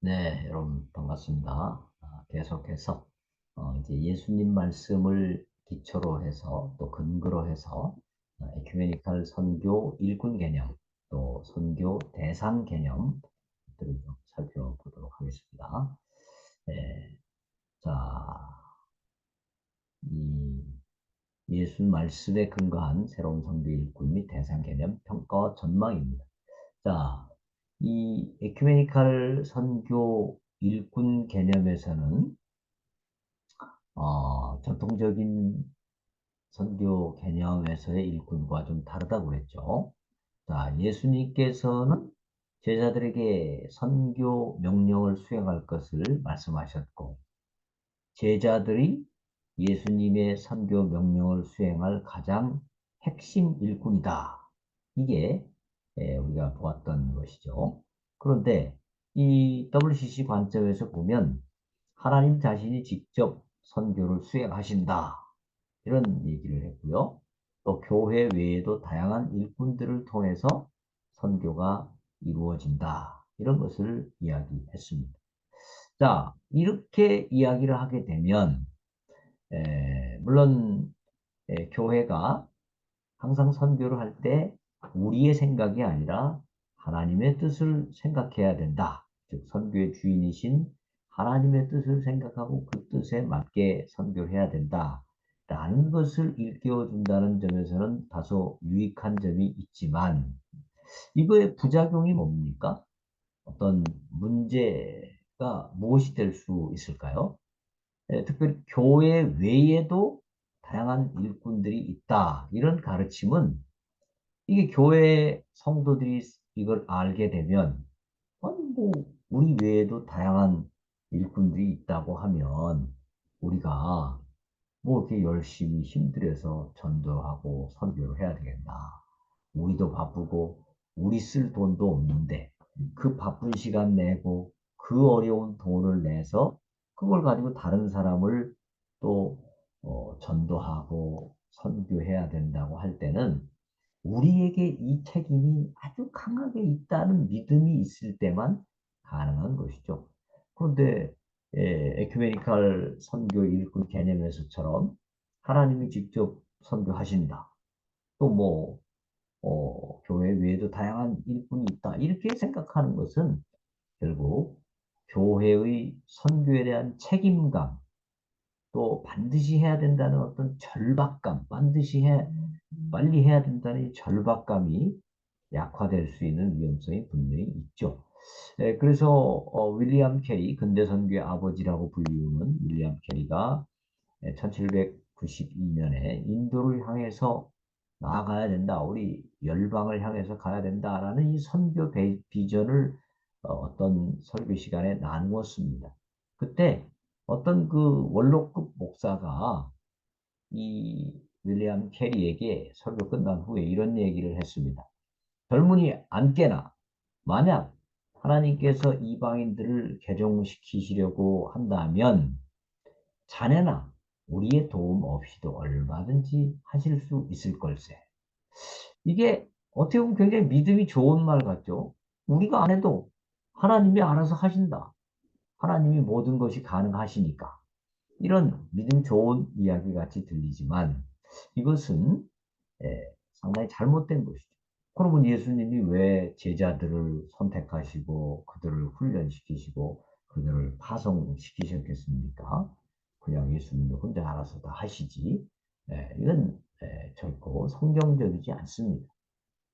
네, 여러분 반갑습니다. 아, 계속해서 어, 이제 예수님 말씀을 기초로 해서 또 근거로 해서 어, 에큐메니칼 선교 일꾼 개념 또 선교 대상 개념들을 좀 살펴보도록 하겠습니다. 네, 자, 이 예수 말씀에 근거한 새로운 선교 일꾼 및 대상 개념 평가 전망입니다. 자, 이 에큐메니칼 선교 일꾼 개념에서는 어, 전통적인 선교 개념에서의 일꾼과 좀 다르다고 그랬죠. 자, 예수님께서는 제자들에게 선교 명령을 수행할 것을 말씀하셨고, 제자들이 예수님의 선교 명령을 수행할 가장 핵심 일꾼이다. 이게 예, 우리가 보았던 것이죠. 그런데 이 WCC 관점에서 보면 하나님 자신이 직접 선교를 수행하신다. 이런 얘기를 했고요. 또 교회 외에도 다양한 일꾼들을 통해서 선교가 이루어진다. 이런 것을 이야기했습니다. 자, 이렇게 이야기를 하게 되면 에, 물론 에, 교회가 항상 선교를 할때 우리의 생각이 아니라 하나님의 뜻을 생각해야 된다. 즉 선교의 주인이신 하나님의 뜻을 생각하고 그 뜻에 맞게 선교를 해야 된다. 라는 것을 일깨워 준다는 점에서는 다소 유익한 점이 있지만 이거의 부작용이 뭡니까? 어떤 문제가 무엇이 될 수 있을까요? 예, 특별히 교회 외에도 다양한 일꾼들이 있다. 이런 가르침은 이게 교회 성도들이 이걸 알게 되면 아니 뭐 우리 외에도 다양한 일꾼들이 있다고 하면 우리가 뭐 이렇게 열심히 힘들여서 전도하고 선교를 해야 되겠나. 우리도 바쁘고 우리 쓸 돈도 없는데 그 바쁜 시간 내고 그 어려운 돈을 내서 그걸 가지고 다른 사람을 또 어, 전도하고 선교해야 된다고 할 때는 우리에게 이 책임이 아주 강하게 있다는 믿음이 있을 때만 가능한 것이죠. 그런데 예, 에큐메니칼 선교 일꾼 개념에서처럼 하나님이 직접 선교하신다. 또뭐 어, 교회 외에도 다양한 일꾼이 있다. 이렇게 생각하는 것은 결국 교회의 선교에 대한 책임감, 또 반드시 해야 된다는 어떤 절박감, 반드시 해, 빨리 해야 된다는 절박감이 약화될 수 있는 위험성이 분명히 있죠. 네, 그래서 어, 윌리엄 캐리, 근대 선교의 아버지라고 불리우는 윌리엄 캐리가 1792년에 인도를 향해서 나아가야 된다. 우리 열방을 향해서 가야 된다라는 이 선교 비전을 어, 어떤 설교 시간에 나누었습니다. 그때 어떤 그 원로급 목사가 이 윌리엄 캐리에게 설교 끝난 후에 이런 얘기를 했습니다. 젊은이 안 깨나 만약 하나님께서 이방인들을 개종시키시려고 한다면 자네나 우리의 도움 없이도 얼마든지 하실 수 있을 걸세. 이게 어떻게 보면 굉장히 믿음이 좋은 말 같죠? 우리가 안 해도 하나님이 알아서 하신다. 하나님이 모든 것이 가능하시니까. 이런 믿음 좋은 이야기 같이 들리지만 이것은 예, 상당히 잘못된 것이죠. 그러면 예수님이 왜 제자들을 선택하시고 그들을 훈련시키시고 그들을 파송시키셨겠습니까? 그냥 예수님이 혼자 알아서 다 하시지. 예, 이건 예, 결코 성경적이지 않습니다.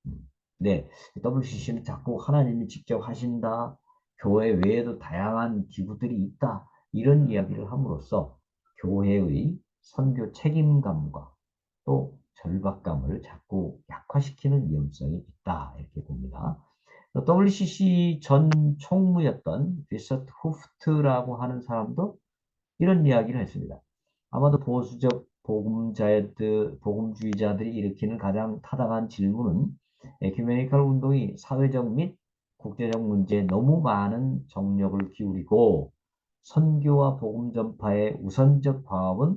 음. 네, WCC는 자꾸 하나님이 직접 하신다. 교회 외에도 다양한 기구들이 있다. 이런 이야기를 함으로써 교회의 선교 책임감과 또 절박감을 자꾸 약화시키는 위험성이 있다. 이렇게 봅니다. WCC 전 총무였던 비서트 후프트라고 하는 사람도 이런 이야기를 했습니다. 아마도 보수적 복음자들, 복음주의자들이 일으키는 가장 타당한 질문은 에큐메니컬 운동이 사회적 및 국제적 문제에 너무 많은 정력을 기울이고 선교와 복음 전파의 우선적 방법은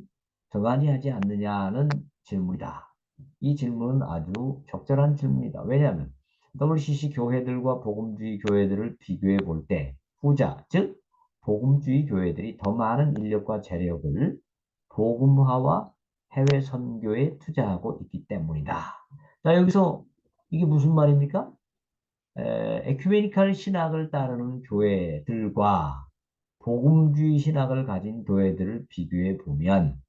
정하지 하지 않느냐는 질문이다. 이 질문은 아주 적절한 질문이다. 왜냐하면 WCC 교회들과 복음주의 교회들을 비교해 볼 때 후자, 즉 복음주의 교회들이 더 많은 인력과 재력을 복음화와 해외 선교에 투자하고 있기 때문이다. 자, 여기서 이게 무슨 말입니까? 에, 에큐메니칼 신학을 따르는 교회들과 복음주의 신학을 가진 교회들을 비교해 보면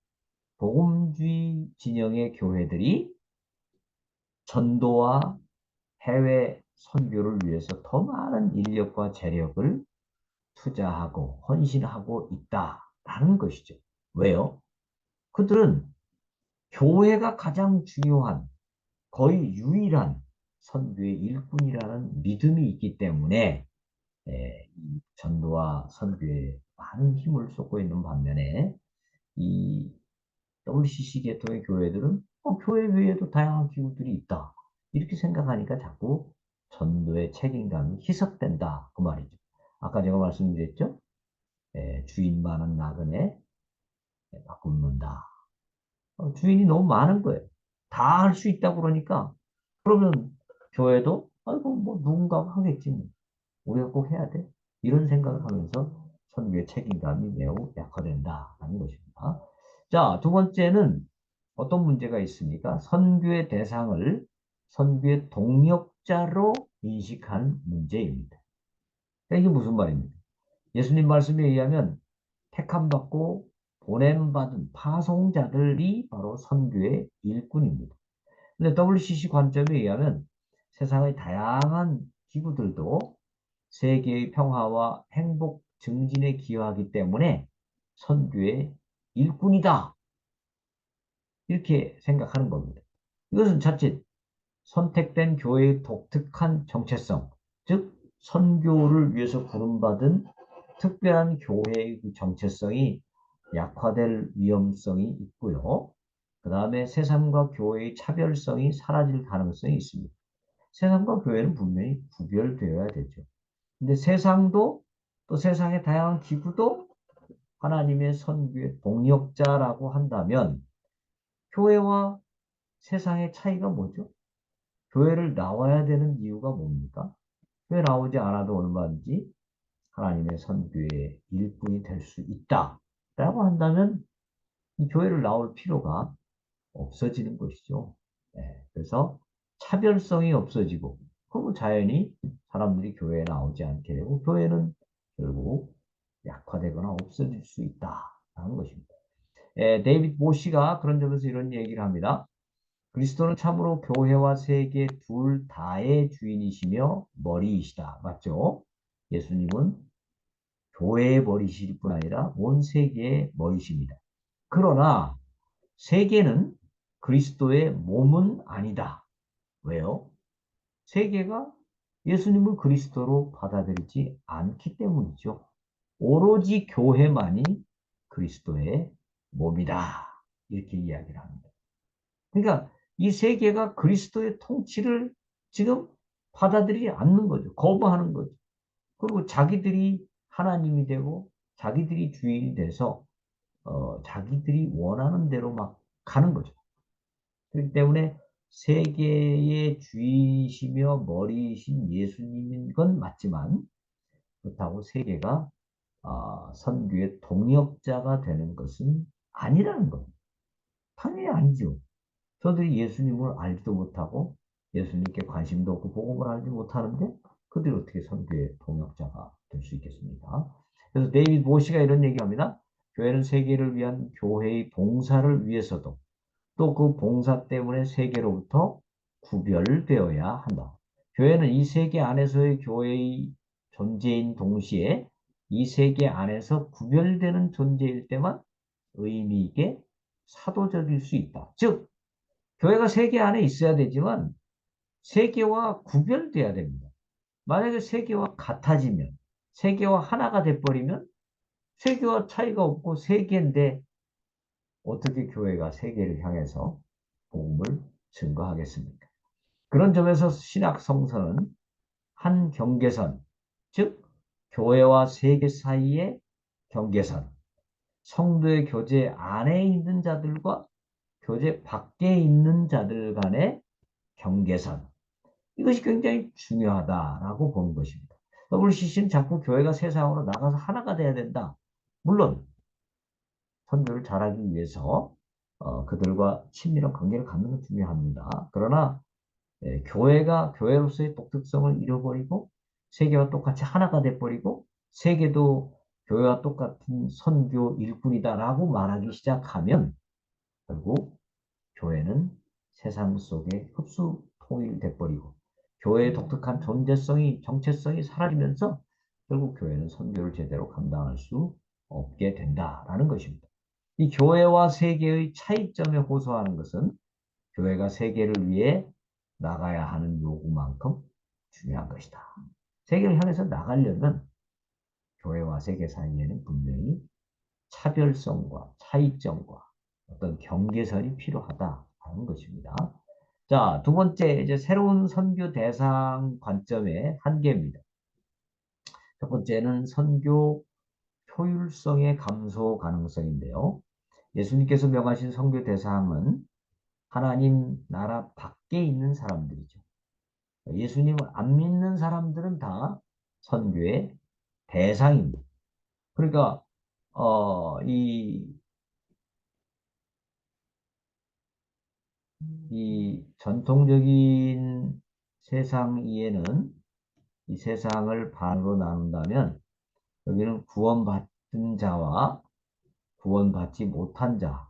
복음주의 진영의 교회들이 전도와 해외 선교를 위해서 더 많은 인력과 재력을 투자하고 헌신하고 있다라는 것이죠. 왜요? 그들은 교회가 가장 중요한 거의 유일한 선교의 일꾼이라는 믿음이 있기 때문에 예, 전도와 선교에 많은 힘을 쏟고 있는 반면에 이 WCC 계통의 교회들은 어, 교회 외에도 다양한 기구들이 있다. 이렇게 생각하니까 자꾸 전도의 책임감이 희석된다. 그 말이죠. 아까 제가 말씀드렸죠? 예, 주인 많은 나그네 바꾼다. 어, 주인이 너무 많은 거예요. 다 할 수 있다고 그러니까 그러면 교회도 아이고 뭐 누군가가 하겠지. 뭐. 우리가 꼭 해야 돼. 이런 생각을 하면서 선교의 책임감이 매우 약화된다라는 것입니다. 자, 두 번째는 어떤 문제가 있습니까? 선교의 대상을 선교의 동력자로 인식한 문제입니다. 이게 무슨 말입니까? 예수님 말씀에 의하면 택함 받고 보냄 받은 파송자들이 바로 선교의 일꾼입니다. 근데 WCC 관점에 의하면 세상의 다양한 기구들도 세계의 평화와 행복 증진에 기여하기 때문에 선교의 일꾼이다. 이렇게 생각하는 겁니다. 이것은 자칫 선택된 교회의 독특한 정체성, 즉 선교를 위해서 부름받은 특별한 교회의 그 정체성이 약화될 위험성이 있고요. 그 다음에 세상과 교회의 차별성이 사라질 가능성이 있습니다. 세상과 교회는 분명히 구별되어야 되죠. 근데 세상도 또 세상의 다양한 기구도 하나님의 선교의 동력자라고 한다면 교회와 세상의 차이가 뭐죠? 교회를 나와야 되는 이유가 뭡니까? 교회 나오지 않아도 얼마든지 하나님의 선교의 일꾼이 될 수 있다. 라고 한다면 이 교회를 나올 필요가 없어지는 것이죠. 네, 그래서 차별성이 없어지고 그러면 자연히 사람들이 교회에 나오지 않게 되고 교회는 결국 약화되거나 없어질 수 있다라는 것입니다. 에, 데이빗 모시가 그런 점에서 이런 얘기를 합니다. 그리스도는 참으로 교회와 세계 둘 다의 주인이시며 머리이시다. 맞죠? 예수님은 교회의 머리실 뿐 아니라 온 세계의 머리십니다. 그러나 세계는 그리스도의 몸은 아니다. 왜요? 세계가 예수님을 그리스도로 받아들이지 않기 때문이죠. 오로지 교회만이 그리스도의 몸이다. 이렇게 이야기를 합니다. 그러니까 이 세계가 그리스도의 통치를 지금 받아들이지 않는 거죠. 거부하는 거죠. 그리고 자기들이 하나님이 되고 자기들이 주인이 돼서 어, 자기들이 원하는 대로 막 가는 거죠. 그렇기 때문에 세계의 주이시며 머리이신 예수님인 건 맞지만 그렇다고 세계가 어, 선교의 동력자가 되는 것은 아니라는 겁니다. 당연히 아니죠. 저들이 예수님을 알지도 못하고 예수님께 관심도 없고 복음을 알지 못하는데 그들이 어떻게 선교의 동역자가 될 수 있겠습니까? 그래서 데이비드 모시가 이런 얘기합니다. 교회는 세계를 위한 교회의 봉사를 위해서도 또 그 봉사 때문에 세계로부터 구별되어야 한다. 교회는 이 세계 안에서의 교회의 존재인 동시에 이 세계 안에서 구별되는 존재일 때만 의미 있게 사도적일 수 있다. 즉, 교회가 세계 안에 있어야 되지만 세계와 구별돼야 됩니다. 만약에 세계와 같아지면, 세계와 하나가 돼버리면 세계와 차이가 없고 세계인데 어떻게 교회가 세계를 향해서 복음을 증거하겠습니까? 그런 점에서 신학 성서는 한 경계선, 즉 교회와 세계 사이의 경계선, 성도의 교제 안에 있는 자들과 교제 밖에 있는 자들 간의 경계선, 이것이 굉장히 중요하다라고 보는 것입니다. WCC는 자꾸 교회가 세상으로 나가서 하나가 돼야 된다. 물론 선교를 잘하기 위해서 어, 그들과 친밀한 관계를 갖는 건 중요합니다. 그러나 예, 교회가 교회로서의 독특성을 잃어버리고 세계와 똑같이 하나가 돼버리고 세계도 교회와 똑같은 선교 일꾼이다라고 말하기 시작하면 결국 교회는 세상 속에 흡수 통일돼 버리고 교회의 독특한 존재성이 정체성이 사라지면서 결국 교회는 선교를 제대로 감당할 수 없게 된다라는 것입니다. 이 교회와 세계의 차이점에 호소하는 것은 교회가 세계를 위해 나가야 하는 요구만큼 중요한 것이다. 세계를 향해서 나가려면 교회와 세계 사이에는 분명히 차별성과 차이점과 어떤 경계선이 필요하다는 것입니다. 자, 두 번째, 이제 새로운 선교 대상 관점의 한계입니다. 첫 번째는 선교 효율성의 감소 가능성인데요. 예수님께서 명하신 선교 대상은 하나님 나라 밖에 있는 사람들이죠. 예수님을 안 믿는 사람들은 다 선교의 대상입니다. 그러니까 어, 이, 이 전통적인 세상 이해는 이 세상을 반으로 나눈다면 여기는 구원받은 자와 구원받지 못한 자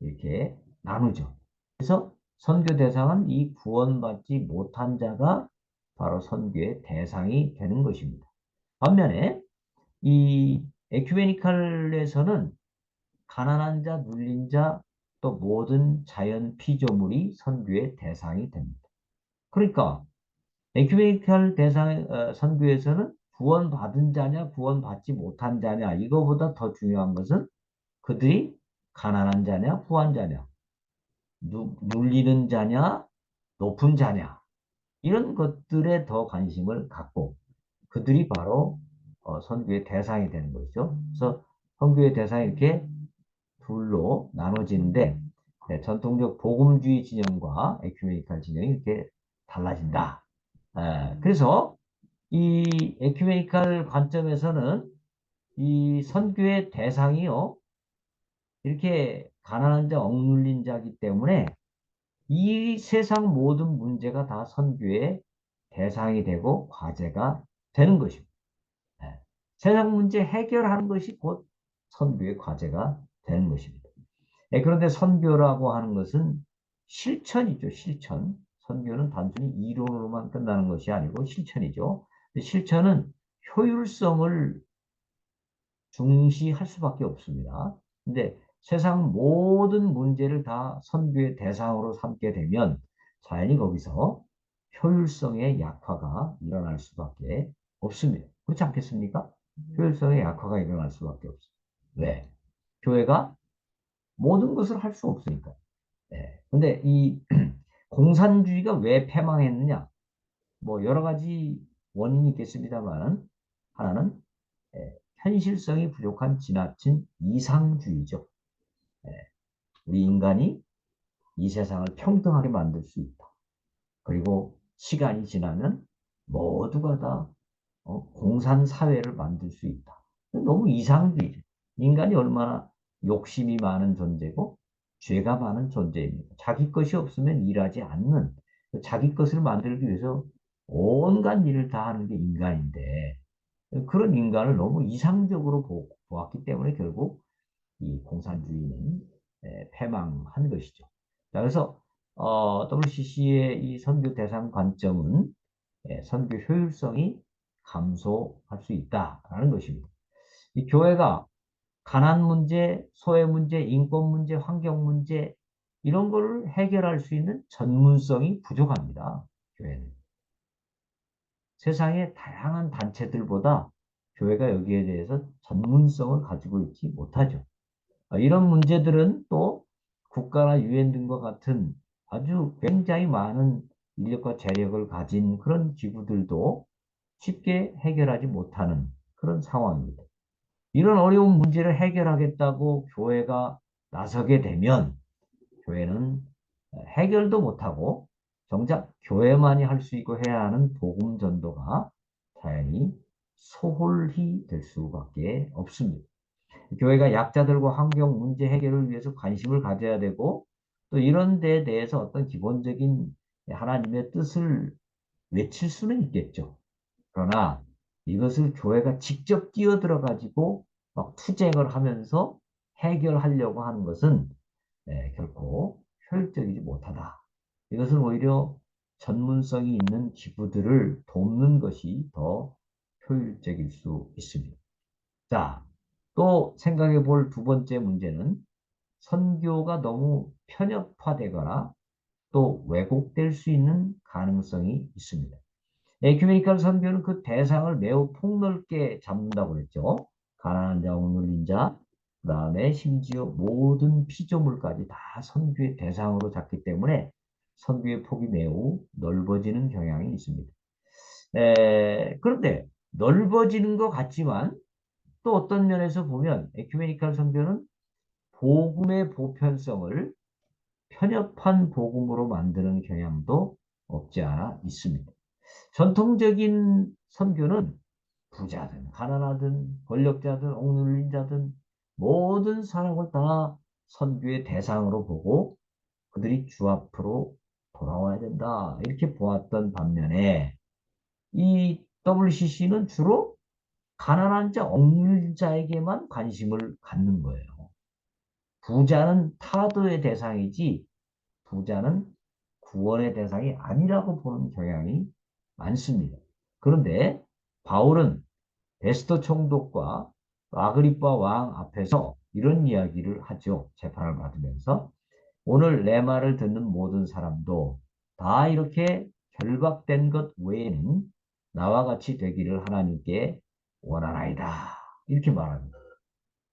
이렇게 나누죠. 그래서 선교 대상은 이 구원받지 못한 자가 바로 선교의 대상이 되는 것입니다. 반면에 이 에큐메니칼에서는 가난한 자, 눌린 자, 또 모든 자연 피조물이 선교의 대상이 됩니다. 그러니까 에큐메니칼 대상 어, 선교에서는 구원받은 자냐, 구원받지 못한 자냐, 이거보다 더 중요한 것은 그들이 가난한 자냐, 부한 자냐, 누, 눌리는 자냐, 높은 자냐, 이런 것들에 더 관심을 갖고 그들이 바로 어, 선교의 대상이 되는 것이죠. 그래서 선교의 대상이 이렇게 둘로 나눠지는데 네, 전통적 복음주의 진영과 에큐메니칼 진영이 이렇게 달라진다. 에, 그래서 이 에큐메니칼 관점에서는 이 선교의 대상이요 이렇게 가난한 자, 억눌린 자기 때문에 이 세상 모든 문제가 다 선교의 대상이 되고 과제가 되는 것입니다. 네. 세상 문제 해결하는 것이 곧 선교의 과제가 되는 것입니다. 네, 그런데 선교라고 하는 것은 실천이죠, 실천. 선교는 단순히 이론으로만 끝나는 것이 아니고 실천이죠. 실천은 효율성을 중시할 수밖에 없습니다. 근데 세상 모든 문제를 다 선교의 대상으로 삼게 되면 자연히 거기서 효율성의 약화가 일어날 수밖에 없습니다. 그렇지 않겠습니까? 효율성의 약화가 일어날 수밖에 없습니다. 왜? 교회가 모든 것을 할 수 없으니까. 네. 근데 이 공산주의가 왜 패망했느냐? 뭐 여러 가지 원인이 있겠습니다만 하나는 예, 현실성이 부족한 지나친 이상주의죠. 예, 우리 인간이 이 세상을 평등하게 만들 수 있다. 그리고 시간이 지나면 모두가 다 어, 공산사회를 만들 수 있다. 너무 이상주의죠. 인간이 얼마나 욕심이 많은 존재고 죄가 많은 존재입니다. 자기 것이 없으면 일하지 않는 자기 것을 만들기 위해서 온갖 일을 다 하는 게 인간인데 그런 인간을 너무 이상적으로 보, 보았기 때문에 결국 이 공산주의는 패망한 것이죠. 자, 그래서 어, WCC의 이 선교 대상 관점은 선교 효율성이 감소할 수 있다라는 것입니다. 이 교회가 가난 문제, 소외 문제, 인권 문제, 환경 문제 이런 거를 해결할 수 있는 전문성이 부족합니다. 교회는. 세상의 다양한 단체들보다 교회가 여기에 대해서 전문성을 가지고 있지 못하죠. 아, 이런 문제들은 또 국가나 유엔 등과 같은 아주 굉장히 많은 인력과 재력을 가진 그런 기구들도 쉽게 해결하지 못하는 그런 상황입니다. 이런 어려운 문제를 해결하겠다고 교회가 나서게 되면 교회는 해결도 못하고 정작 교회만이 할 수 있고 해야 하는 복음 전도가 자연히 소홀히 될 수밖에 없습니다. 교회가 약자들과 환경 문제 해결을 위해서 관심을 가져야 되고 또 이런 데에 대해서 어떤 기본적인 하나님의 뜻을 외칠 수는 있겠죠. 그러나 이것을 교회가 직접 뛰어들어 가지고 막 투쟁을 하면서 해결하려고 하는 것은 네, 결코 효율적이지 못하다. 이것은 오히려 전문성이 있는 기부들을 돕는 것이 더 효율적일 수 있습니다. 자, 또 생각해 볼 두 번째 문제는 선교가 너무 편협화되거나 또 왜곡될 수 있는 가능성이 있습니다. 에큐메니컬 선교는 그 대상을 매우 폭넓게 잡는다고 그랬죠. 가난한 자, 억눌린 자, 그 다음에 심지어 모든 피조물까지 다 선교의 대상으로 잡기 때문에 선교의 폭이 매우 넓어지는 경향이 있습니다. 에, 그런데 넓어지는 것 같지만 또 어떤 면에서 보면 에큐메니컬 선교는 복음의 보편성을 편협한 복음으로 만드는 경향도 없지 않아 있습니다. 전통적인 선교는 부자든 가난하든 권력자든 억눌린 자든 모든 사람을 다 선교의 대상으로 보고 그들이 주 앞으로 돌아와야 된다 이렇게 보았던 반면에 이 WCC는 주로 가난한 자, 억눌린 자에게만 관심을 갖는 거예요. 부자는 타도의 대상이지 부자는 구원의 대상이 아니라고 보는 경향이 많습니다. 그런데 바울은 베스터 총독과 아그리파 왕 앞에서 이런 이야기를 하죠. 재판을 받으면서 오늘 내 말을 듣는 모든 사람도 다 이렇게 결박된 것 외에는 나와 같이 되기를 하나님께 원하나이다. 이렇게 말합니다.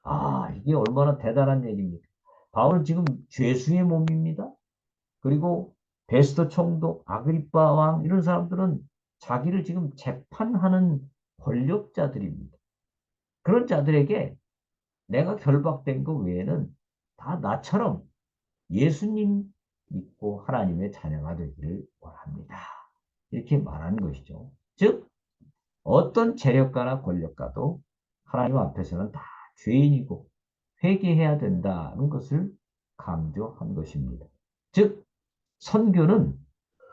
아, 이게 얼마나 대단한 얘기입니까? 바울은 지금 죄수의 몸입니다. 그리고 베스터 총독, 아그리파 왕 이런 사람들은 자기를 지금 재판하는 권력자들입니다. 그런 자들에게 내가 결박된 것 외에는 다 나처럼 예수님 믿고 하나님의 자녀가 되기를 원합니다. 이렇게 말하는 것이죠. 즉 어떤 재력가나 권력가도 하나님 앞에서는 다 죄인이고 회개해야 된다는 것을 강조한 것입니다. 즉 선교는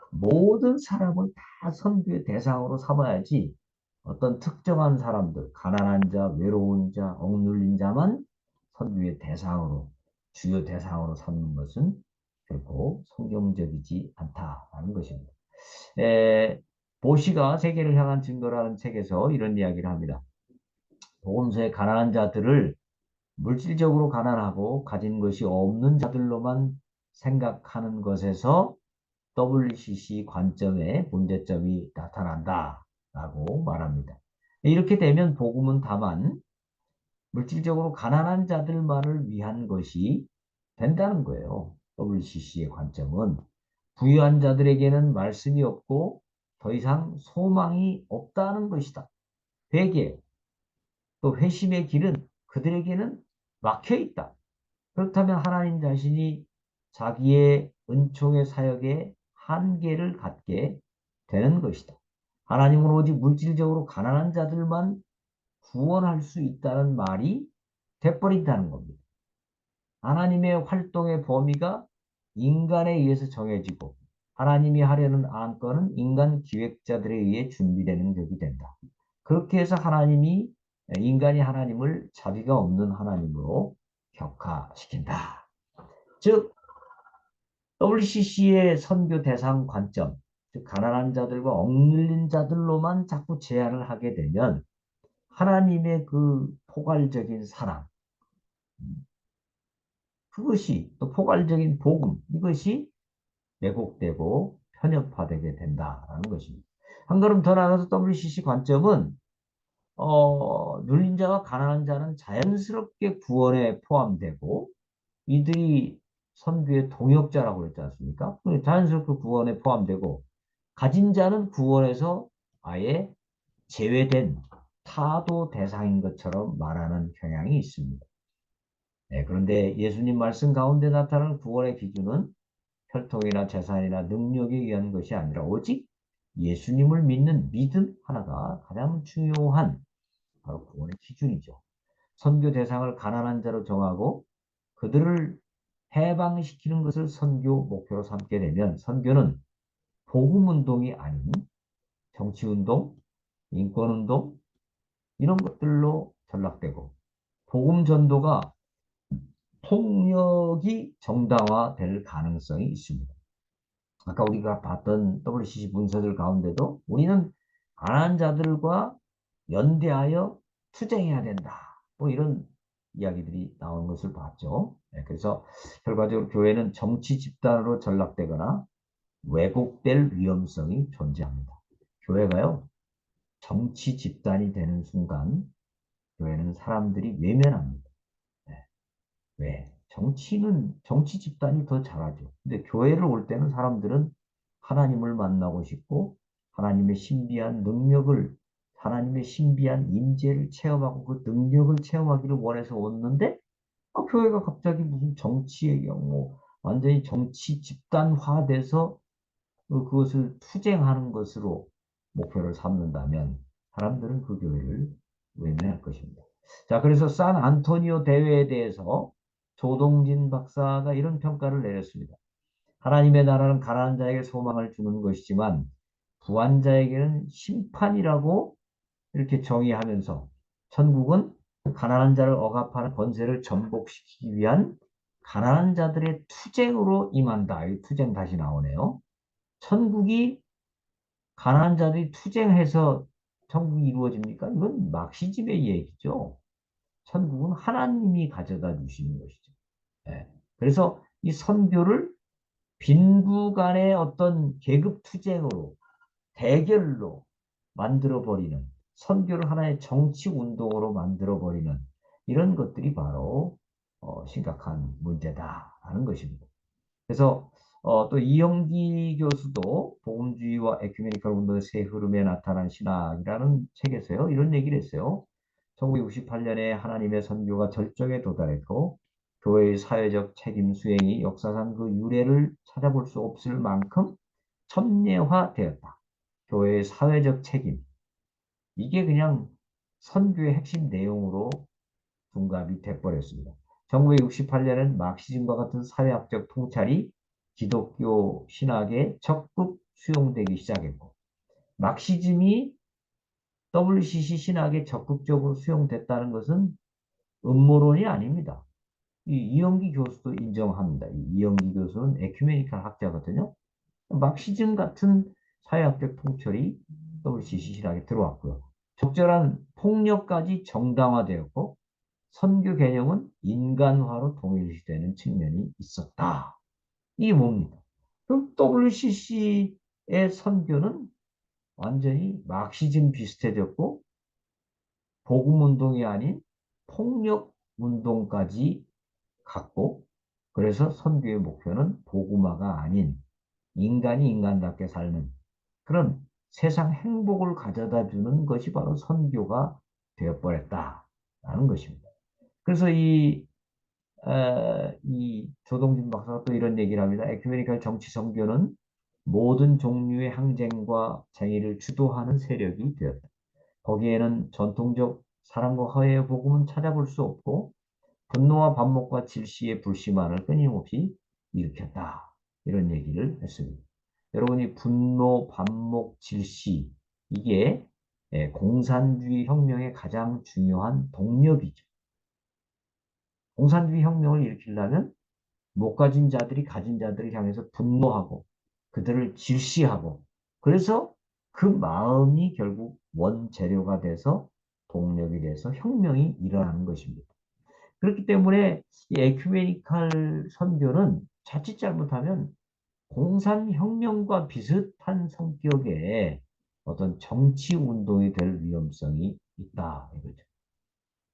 모든 사람을 다 선교의 대상으로 삼아야지 어떤 특정한 사람들, 가난한 자, 외로운 자, 억눌린 자만 선교의 대상으로, 주요 대상으로 삼는 것은 결코 성경적이지 않다라는 것입니다. 에, 보시가 세계를 향한 증거라는 책에서 이런 이야기를 합니다. 복음서의 가난한 자들을 물질적으로 가난하고 가진 것이 없는 자들로만 생각하는 것에서 WCC 관점의 문제점이 나타난다 라고 말합니다. 이렇게 되면 복음은 다만 물질적으로 가난한 자들만을 위한 것이 된다는 거예요. WCC의 관점은 부유한 자들에게는 말씀이 없고 더 이상 소망이 없다는 것이다. 회개 또 회심의 길은 그들에게는 막혀 있다. 그렇다면 하나님 자신이 자기의 은총의 사역에 한계를 갖게 되는 것이다. 하나님은 오직 물질적으로 가난한 자들만 구원할 수 있다는 말이 돼버린다는 겁니다. 하나님의 활동의 범위가 인간에 의해서 정해지고 하나님이 하려는 안건은 인간 기획자들에 의해 준비되는 격이 된다. 그렇게 해서 하나님이 인간이 하나님을 자비가 없는 하나님으로 격화시킨다. 즉 WCC의 선교 대상 관점, 즉 가난한 자들과 억눌린 자들로만 자꾸 제한을 하게 되면 하나님의 그 포괄적인 사랑, 그것이 또 포괄적인 복음, 이것이 왜곡되고 편협화되게 된다라는 것입니다. 한 걸음 더 나가서 WCC 관점은 어, 눌린 자와 가난한 자는 자연스럽게 구원에 포함되고 이들이 선교의 동역자라고 그랬지 않습니까? 자연스럽게 구원에 포함되고 가진 자는 구원에서 아예 제외된 타도 대상인 것처럼 말하는 경향이 있습니다. 네, 그런데 예수님 말씀 가운데 나타나는 구원의 기준은 혈통이나 재산이나 능력에 의한 것이 아니라 오직 예수님을 믿는 믿음 하나가 가장 중요한 바로 구원의 기준이죠. 선교 대상을 가난한 자로 정하고 그들을 해방시키는 것을 선교 목표로 삼게 되면 선교는 복음운동이 아닌 정치운동, 인권운동 이런 것들로 전락되고 복음 전도가 폭력이 정당화될 가능성이 있습니다. 아까 우리가 봤던 WCC 문서들 가운데도 우리는 가난한 자들과 연대하여 투쟁해야 된다. 뭐 이런 이야기들이 나온 것을 봤죠. 네, 그래서 결과적으로 교회는 정치 집단으로 전락되거나 왜곡될 위험성이 존재합니다. 교회가요, 정치 집단이 되는 순간 교회는 사람들이 외면합니다. 네. 왜? 정치는 정치 집단이 더 잘하죠. 근데 교회를 올 때는 사람들은 하나님을 만나고 싶고 하나님의 신비한 능력을 하나님의 신비한 임재를 체험하고 그 능력을 체험하기를 원해서 왔는데 아, 교회가 갑자기 무슨 정치의 경우 완전히 정치 집단화돼서 그, 그것을 투쟁하는 것으로 목표를 삼는다면 사람들은 그 교회를 외면할 것입니다. 자, 그래서 산 안토니오 대회에 대해서 조동진 박사가 이런 평가를 내렸습니다. 하나님의 나라는 가난한 자에게 소망을 주는 것이지만 부한 자에게는 심판이라고 이렇게 정의하면서 천국은 가난한 자를 억압하는 권세를 전복시키기 위한 가난한 자들의 투쟁으로 임한다. 이 투쟁 다시 나오네요. 천국이 가난한 자들이 투쟁해서 천국이 이루어집니까? 이건 막시즘의 얘기죠. 천국은 하나님이 가져다 주시는 것이죠. 네. 그래서 이 선교를 빈부 간의 어떤 계급 투쟁으로 대결로 만들어 버리는 선교를 하나의 정치 운동으로 만들어 버리는 이런 것들이 바로 어, 심각한 문제다라는 것입니다. 그래서 어, 또 이영기 교수도 복음주의와 에큐메니컬 운동의 새 흐름에 나타난 신학이라는 책에서요 이런 얘기를 했어요. 1968년에 하나님의 선교가 절정에 도달했고 교회의 사회적 책임 수행이 역사상 그 유래를 찾아볼 수 없을 만큼 첨예화되었다. 교회의 사회적 책임, 이게 그냥 선교의 핵심 내용으로 둔갑이 돼버렸습니다. 1968년엔 막시즘과 같은 사회학적 통찰이 기독교 신학에 적극 수용되기 시작했고 막시즘이 WCC 신학에 적극적으로 수용됐다는 것은 음모론이 아닙니다. 이 이영기 교수도 인정합니다. 이영기 교수는 에큐메니컬 학자거든요. 막시즘 같은 사회학적 통찰이 WCC 신학에 들어왔고요. 적절한 폭력까지 정당화되었고 선교 개념은 인간화로 동일시되는 측면이 있었다. 이게 뭡니까? 그럼 WCC의 선교는 완전히 막시즘 비슷해졌고 복음 운동이 아닌 폭력 운동까지 갖고 그래서 선교의 목표는 복음화가 아닌 인간이 인간답게 사는 그런 세상 행복을 가져다 주는 것이 바로 선교가 되어버렸다라는 것입니다. 그래서 이, 어, 이 조동진 박사가 또 이런 얘기를 합니다. 에큐메니컬 정치 선교는 모든 종류의 항쟁과 쟁의를 주도하는 세력이 되었다. 거기에는 전통적 사랑과 화해의 복음은 찾아볼 수 없고 분노와 반목과 질시의 불씨만을 끊임없이 일으켰다. 이런 얘기를 했습니다. 여러분이 분노, 반목, 질시 이게 예, 공산주의 혁명의 가장 중요한 동력이죠. 공산주의 혁명을 일으키려면 못 가진 자들이 가진 자들을 향해서 분노하고 그들을 질시하고 그래서 그 마음이 결국 원재료가 돼서 동력이 돼서 혁명이 일어나는 것입니다. 그렇기 때문에 이 에큐메니칼 선교는 자칫 잘못하면 공산혁명과 비슷한 성격의 어떤 정치 운동이 될 위험성이 있다 이거죠.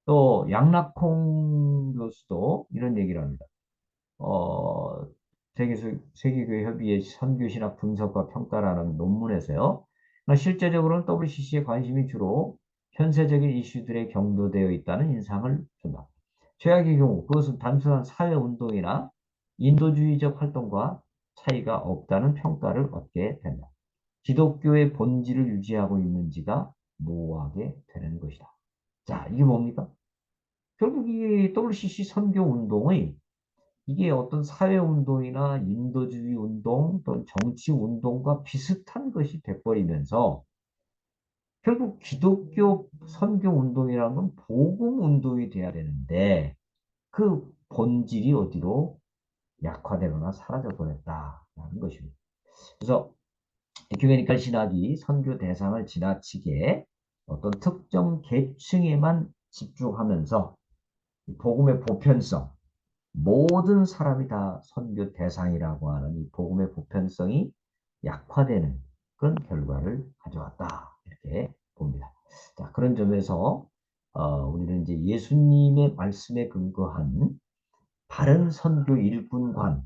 또 양락콩 교수도 이런 얘기를 합니다. 어, 세계교회 협의회 선교 신학 분석과 평가라는 논문에서요. 실제적으로는 WCC의 관심이 주로 현세적인 이슈들에 경도되어 있다는 인상을 준다. 최악의 경우 그것은 단순한 사회운동이나 인도주의적 활동과 차이가 없다는 평가를 얻게 된다. 기독교의 본질을 유지하고 있는지가 모호하게 되는 것이다. 자, 이게 뭡니까? 결국 이 WCC 선교 운동의 이게 어떤 사회 운동이나 인도주의 운동 또는 정치 운동과 비슷한 것이 돼버리면서 결국 기독교 선교 운동이라는 건 복음 운동이 돼야 되는데 그 본질이 어디로 약화되거나 사라져 버렸다라는 것입니다. 그래서 에큐메니컬 신학이 선교 대상을 지나치게 어떤 특정 계층에만 집중하면서 복음의 보편성, 모든 사람이 다 선교 대상이라고 하는 이 복음의 보편성이 약화되는 그런 결과를 가져왔다. 이렇게 봅니다. 자, 그런 점에서 어, 우리는 이제 예수님의 말씀에 근거한 바른 선교 일꾼관,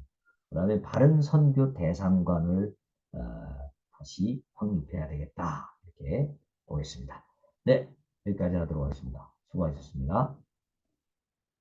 그 다음에 바른 선교 대상관을 어, 다시 확립해야 되겠다. 이렇게 보겠습니다. 네, 여기까지 하도록 하겠습니다. 수고하셨습니다.